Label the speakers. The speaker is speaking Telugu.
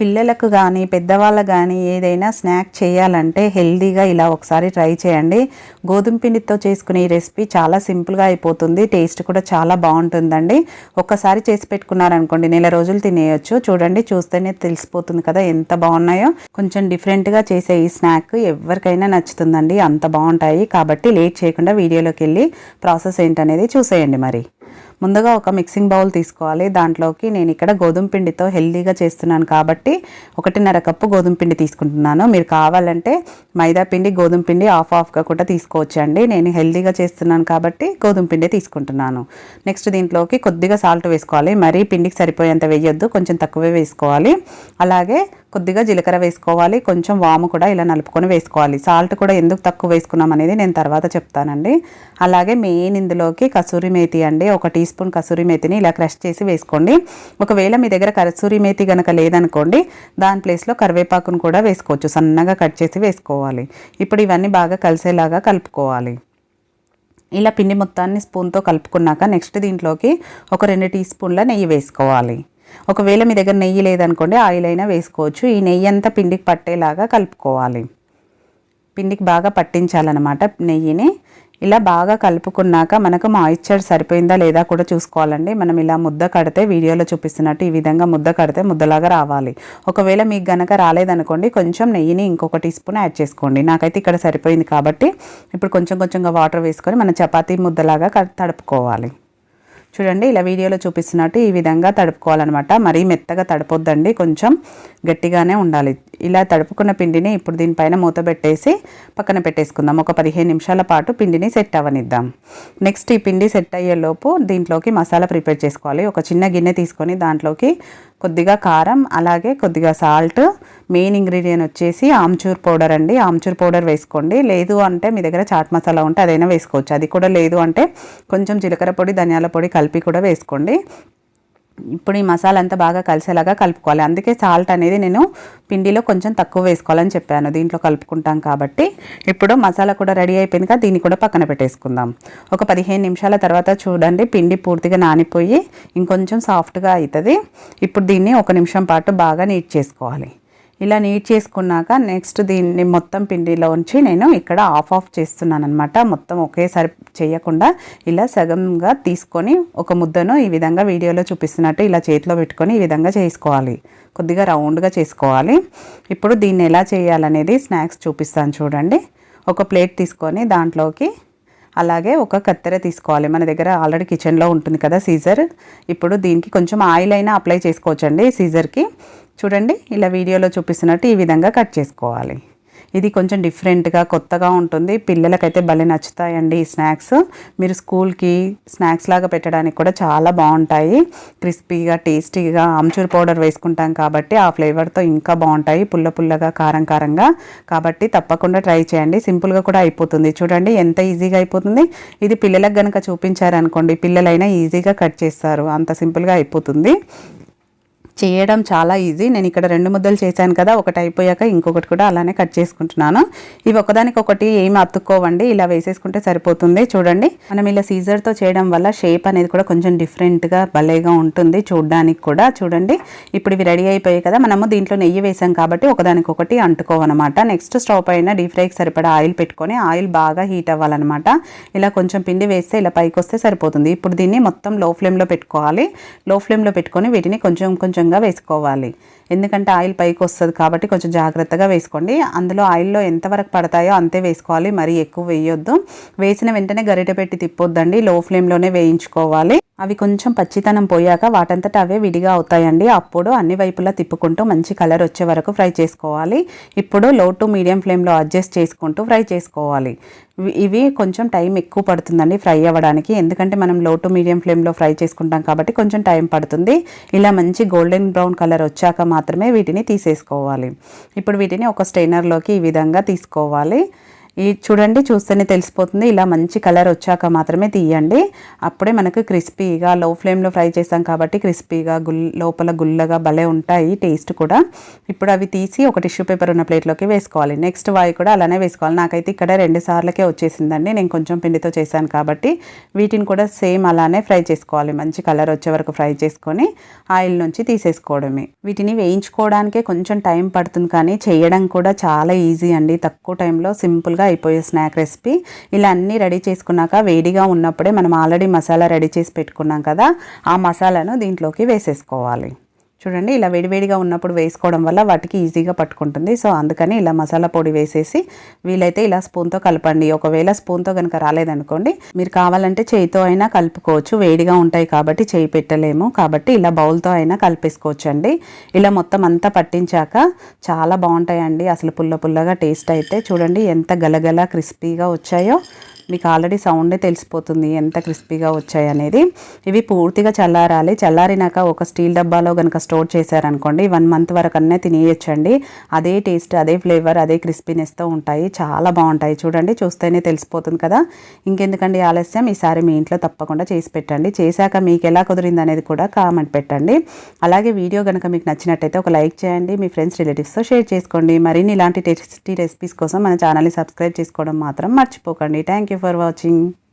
Speaker 1: పిల్లలకు కానీ పెద్దవాళ్ళకు కానీ ఏదైనా స్నాక్ చేయాలంటే హెల్దీగా ఇలా ఒకసారి ట్రై చేయండి. గోధుమ పిండితో చేసుకునే ఈ రెసిపీ చాలా సింపుల్గా అయిపోతుంది. టేస్ట్ కూడా చాలా బాగుంటుందండి. ఒక్కసారి చేసి పెట్టుకున్నారనుకోండి నెల రోజులు తినేయచ్చు. చూడండి చూస్తేనే తెలిసిపోతుంది కదా ఎంత బాగున్నాయో. కొంచెం డిఫరెంట్గా చేసే ఈ స్నాక్ ఎవరికైనా నచ్చుతుందండి. అంత బాగుంటాయి. కాబట్టి లేట్ చేయకుండా వీడియోలోకి వెళ్ళి ప్రాసెస్ ఏంటనేది చూసేయండి మరి. ముందుగా ఒక మిక్సింగ్ బౌల్ తీసుకోవాలి. దాంట్లోకి నేను ఇక్కడ గోధుమ పిండితో హెల్దీగా చేస్తున్నాను కాబట్టి ఒకటిన్నర కప్పు గోధుమ పిండి తీసుకుంటున్నాను. మీరు కావాలంటే మైదా పిండి గోధుమ పిండి ఆఫ్ ఆఫ్గా కూడా తీసుకోవచ్చండి. నేను హెల్దీగా చేస్తున్నాను కాబట్టి గోధుమ పిండి తీసుకుంటున్నాను. నెక్స్ట్ దీంట్లోకి కొద్దిగా సాల్ట్ వేసుకోవాలి. మరీ పిండికి సరిపోయేంత వేయొద్దు. కొంచెం తక్కువే వేసుకోవాలి. అలాగే కొద్దిగా జీలకర్ర వేసుకోవాలి కొంచెం వాము కూడా ఇలా నలుపుకొని వేసుకోవాలి. సాల్ట్ కూడా ఎందుకు తక్కువ వేసుకున్నాం అనేది నేను తర్వాత చెప్తానండి. అలాగే మెయిన్ ఇందులోకి కసూరి మేతి అండి ఒక టీ స్పూన్ కసూరి మేతిని ఇలా క్రష్ చేసి వేసుకోండి. ఒకవేళ మీ దగ్గర కసూరి మేతి కనుక లేదనుకోండి దాని ప్లేస్లో కరివేపాకును కూడా వేసుకోవచ్చు. సన్నగా కట్ చేసి వేసుకోవాలి. ఇప్పుడు ఇవన్నీ బాగా కలిసేలాగా కలుపుకోవాలి. ఇలా పిండి మొత్తాన్ని స్పూన్తో కలుపుకున్నాక నెక్స్ట్ దీంట్లోకి ఒక రెండు టీ స్పూన్ల నెయ్యి వేసుకోవాలి. ఒకవేళ మీ దగ్గర నెయ్యి లేదనుకోండి ఆయిల్ అయినా వేసుకోవచ్చు. ఈ నెయ్యి అంతా పిండికి పట్టేలాగా కలుపుకోవాలి. పిండికి బాగా పట్టించాలన్నమాట నెయ్యిని. ఇలా బాగా కలుపుకున్నాక మనకు మాయిశ్చర్ సరిపోయిందా లేదా కూడా చూసుకోవాలండి. మనం ఇలా ముద్ద కడితే వీడియోలో చూపిస్తున్నట్టు ఈ విధంగా ముద్ద కడితే ముద్దలాగా రావాలి. ఒకవేళ మీకు గనక రాలేదనుకోండి కొంచెం నెయ్యిని ఇంకొక టీ స్పూన్ యాడ్ చేసుకోండి. నాకైతే ఇక్కడ సరిపోయింది కాబట్టి ఇప్పుడు కొంచెం కొంచెంగా వాటర్ వేసుకొని మనం చపాతీ ముద్దలాగా క- తడుపుకోవాలి. చూడండి ఇలా వీడియోలో చూపిస్తున్నట్టు ఈ విధంగా తడుపుకోవాలన్నమాట. మరీ మెత్తగా తడపొద్దండి కొంచెం గట్టిగానే ఉండాలి. ఇలా తడుపుకున్న పిండిని ఇప్పుడు దీనిపైన మూత పెట్టేసి పక్కన పెట్టేసుకుందాం. ఒక పదిహేను నిమిషాల పాటు పిండిని సెట్ అవ్వనిద్దాం. నెక్స్ట్ ఈ పిండి సెట్ అయ్యేలోపు దీంట్లోకి మసాలా ప్రిపేర్ చేసుకోవాలి. ఒక చిన్న గిన్నె తీసుకొని దాంట్లోకి కొద్దిగా కారం అలాగే కొద్దిగా సాల్ట్ మెయిన్ ఇంగ్రీడియంట్ వచ్చేసి ఆమ్చూర్ పౌడర్ అండి. ఆమ్చూర్ పౌడర్ వేసుకోండి. లేదు అంటే మీ దగ్గర చాట్ మసాలా ఉంటే అదైనా వేసుకోవచ్చు. అది కూడా లేదు అంటే కొంచెం జీలకర్ర పొడి ధనియాల పొడి కలిపి కూడా వేసుకోండి. ఇప్పుడు ఈ మసాలా అంతా బాగా కలిసేలాగా కలుపుకోవాలి. అందుకే సాల్ట్ అనేది నేను పిండిలో కొంచెం తక్కువ వేసుకోవాలని చెప్పాను. దీంట్లో కలుపుకుంటాం కాబట్టి ఇప్పుడు మసాలా కూడా రెడీ అయిపోయింది కదా దీన్ని కూడా పక్కన పెట్టేసుకుందాం. ఒక పదిహేను నిమిషాల తర్వాత చూడండి పిండి పూర్తిగా నానిపోయి ఇంకొంచెం సాఫ్ట్గా అవుతుంది ఇప్పుడు దీన్ని ఒక నిమిషం పాటు బాగా నీట్ చేసుకోవాలి. ఇలా నీట్ చేసుకున్నాక నెక్స్ట్ దీన్ని మొత్తం పిండిలోంచి నేను ఇక్కడ ఆఫ్ ఆఫ్ చేస్తున్నాను అనమాట మొత్తం ఒకేసారి చేయకుండా ఇలా సగంగా తీసుకొని ఒక ముద్దను ఈ విధంగా వీడియోలో చూపిస్తున్నట్టు ఇలా చేతిలో పెట్టుకొని ఈ విధంగా చేసుకోవాలి. కొద్దిగా రౌండ్గా చేసుకోవాలి. ఇప్పుడు దీన్ని ఎలా చేయాలనేది స్నాక్స్ చూపిస్తాను చూడండి. ఒక ప్లేట్ తీసుకొని దాంట్లోకి అలాగే ఒక కత్తెర తీసుకోవాలి. మన దగ్గర ఆల్రెడీ కిచెన్లో ఉంటుంది కదా సీజర్ ఇప్పుడు దీనికి కొంచెం ఆయిల్ అయినా అప్లై చేసుకోవచ్చండి సీజర్కి చూడండి ఇలా వీడియోలో చూపిస్తున్నట్టు ఈ విధంగా కట్ చేసుకోవాలి. ఇది కొంచెం డిఫరెంట్గా కొత్తగా ఉంటుంది. పిల్లలకైతే భలే నచ్చుతాయండి ఈ స్నాక్స్. మీరు స్కూల్కి స్నాక్స్ లాగా పెట్టడానికి కూడా చాలా బాగుంటాయి. క్రిస్పీగా టేస్టీగా ఆమ్చూర్ పౌడర్ వేసుకుంటాం కాబట్టి ఆ ఫ్లేవర్తో ఇంకా బాగుంటాయి. పుల్ల పుల్లగా కారం కారంగా. కాబట్టి తప్పకుండా ట్రై చేయండి. సింపుల్గా కూడా అయిపోతుంది. చూడండి ఎంత ఈజీగా అయిపోతుంది. ఇది పిల్లలకు కనుక చూపించారనుకోండి పిల్లలైనా ఈజీగా కట్ చేస్తారు. అంత సింపుల్గా అయిపోతుంది. చేయడం చాలా ఈజీ. నేను ఇక్కడ రెండు ముద్దలు చేశాను కదా ఒకటి అయిపోయాక ఇంకొకటి కూడా అలానే కట్ చేసుకుంటున్నాను. ఇవి ఒకదానికొకటి ఏమి అతుక్కోవండి ఇలా వేసేసుకుంటే సరిపోతుంది. చూడండి మనం ఇలా సీజర్తో చేయడం వల్ల షేప్ అనేది కూడా కొంచెం డిఫరెంట్గా భలేగా ఉంటుంది చూడడానికి కూడా. చూడండి ఇప్పుడు ఇవి రెడీ అయిపోయాయి కదా మనము దీంట్లో నెయ్యి వేసాం కాబట్టి ఒకదానికొకటి అంటుకోవన్నమాట నెక్స్ట్ స్టవ్ పైన డీప్ ఫ్రైకి సరిపడా ఆయిల్ పెట్టుకొని ఆయిల్ బాగా హీట్ అవ్వాలన్నమాట. ఇలా కొంచెం పిండి వేస్తే ఇలా పైకి వస్తే సరిపోతుంది. ఇప్పుడు దీన్ని మొత్తం లో ఫ్లేమ్లో పెట్టుకోవాలి. లో ఫ్లేమ్లో పెట్టుకొని వీటిని కొంచెం కొంచెం వేసుకోవాలి. ఎందుకంటే ఆయిల్ పైకి వస్తుంది కాబట్టి కొంచెం జాగ్రత్తగా వేసుకోండి. అందులో ఆయిల్లో ఎంతవరకు పడతాయో అంతే వేసుకోవాలి. మరీ ఎక్కువ వేయొద్దు. వేసిన వెంటనే గరిటె పెట్టి తిప్పొద్దండి. లో ఫ్లేమ్లోనే వేయించుకోవాలి. అవి కొంచెం పచ్చితనం పోయాక వాటంతట అవే విడిగా అవుతాయండి. అప్పుడు అన్ని వైపులా తిప్పుకుంటూ మంచి కలర్ వచ్చే వరకు ఫ్రై చేసుకోవాలి. ఇప్పుడు లో టు మీడియం ఫ్లేమ్లో అడ్జస్ట్ చేసుకుంటూ ఫ్రై చేసుకోవాలి. ఇవి- ఇవి కొంచెం టైం ఎక్కువ పడుతుందండి ఫ్రై అవ్వడానికి. ఎందుకంటే మనం లో టు మీడియం ఫ్లేమ్లో ఫ్రై చేసుకుంటాం కాబట్టి కొంచెం టైం పడుతుంది. ఇలా మంచి గోల్డెన్ బ్రౌన్ కలర్ వచ్చాక మాత్రమే వీటిని తీసేసుకోవాలి. ఇప్పుడు వీటిని ఒక స్టెయినర్లోకి ఈ విధంగా తీసుకోవాలి. ఈ చూడండి చూస్తేనే తెలిసిపోతుంది. ఇలా మంచి కలర్ వచ్చాక మాత్రమే తీయండి. అప్పుడే మనకు క్రిస్పీగా లో ఫ్లేమ్లో ఫ్రై చేస్తాం కాబట్టి క్రిస్పీగా గుల్ లోపల గుల్లగా భలే ఉంటాయి టేస్ట్ కూడా. ఇప్పుడు అవి తీసి ఒక టిష్యూ పేపర్ ఉన్న ప్లేట్లోకి వేసుకోవాలి. నెక్స్ట్ వాయి కూడా అలానే వేసుకోవాలి. నాకైతే ఇక్కడ రెండు సార్లకే వచ్చేసిందండి. నేను కొంచెం పిండితో చేశాను కాబట్టి వీటిని కూడా సేమ్ అలానే ఫ్రై చేసుకోవాలి. మంచి కలర్ వచ్చే వరకు ఫ్రై చేసుకొని ఆయిల్ నుంచి తీసేసుకోవడమే. వీటిని వేయించుకోవడానికే కొంచెం టైం పడుతుంది కానీ చేయడం కూడా చాలా ఈజీ అండి. తక్కువ టైంలో సింపుల్గా అయిపోయే స్నాక్ రెసిపీ ఇలా అన్నీ రెడీ చేసుకున్నాక వేడిగా ఉన్నప్పుడే మనం ఆల్రెడీ మసాలా రెడీ చేసి పెట్టుకున్నాం కదా ఆ మసాలాను దీంట్లోకి వేసేసుకోవాలి. చూడండి ఇలా వేడివేడిగా ఉన్నప్పుడు వేసుకోవడం వల్ల వాటికి ఈజీగా పట్టుకుంటుంది. సో అందుకని ఇలా మసాలా పొడి వేసేసి వీలైతే ఇలా స్పూన్తో కలపండి. ఒకవేళ స్పూన్తో కనుక రాలేదనుకోండి మీరు కావాలంటే చేయితో అయినా కలుపుకోవచ్చు. వేడిగా ఉంటాయి కాబట్టి చేయి పెట్టలేము. కాబట్టి ఇలా బౌల్తో అయినా కలిపేసుకోవచ్చు అండి ఇలా మొత్తం అంతా పట్టించాక చాలా బాగుంటాయండి. అసలు పుల్ల పుల్లగా టేస్ట్ అయితే చూడండి ఎంత గలగల క్రిస్పీగా వచ్చాయో. మీకు ఆల్రెడీ సౌండే తెలిసిపోతుంది ఎంత క్రిస్పీగా వచ్చాయి అనేది. ఇవి పూర్తిగా చల్లారాలి. చల్లారినాక ఒక స్టీల్ డబ్బాలో కనుక స్టోర్ చేశారనుకోండి వన్ మంత్ వరకు అన్నీ తినేయచ్చండి. అదే టేస్ట్ అదే ఫ్లేవర్ అదే క్రిస్పీనెస్తో ఉంటాయి. చాలా బాగుంటాయి. చూడండి చూస్తేనే తెలిసిపోతుంది కదా. ఇంకెందుకండి ఆలస్యం? ఈసారి మీ ఇంట్లో తప్పకుండా చేసి పెట్టండి. చేశాక మీకు ఎలా కుదిరింది అనేది కూడా కామెంట్ పెట్టండి. అలాగే వీడియో కనుక మీకు నచ్చినట్టయితే ఒక లైక్ చేయండి. మీ ఫ్రెండ్స్ రిలేటివ్స్తో షేర్ చేసుకోండి. మరిన్ని ఇలాంటి టేస్టీ రెసిపీస్ కోసం మన ఛానల్ని సబ్స్క్రైబ్ చేసుకోవడం మాత్రం మర్చిపోకండి. Thank you for watching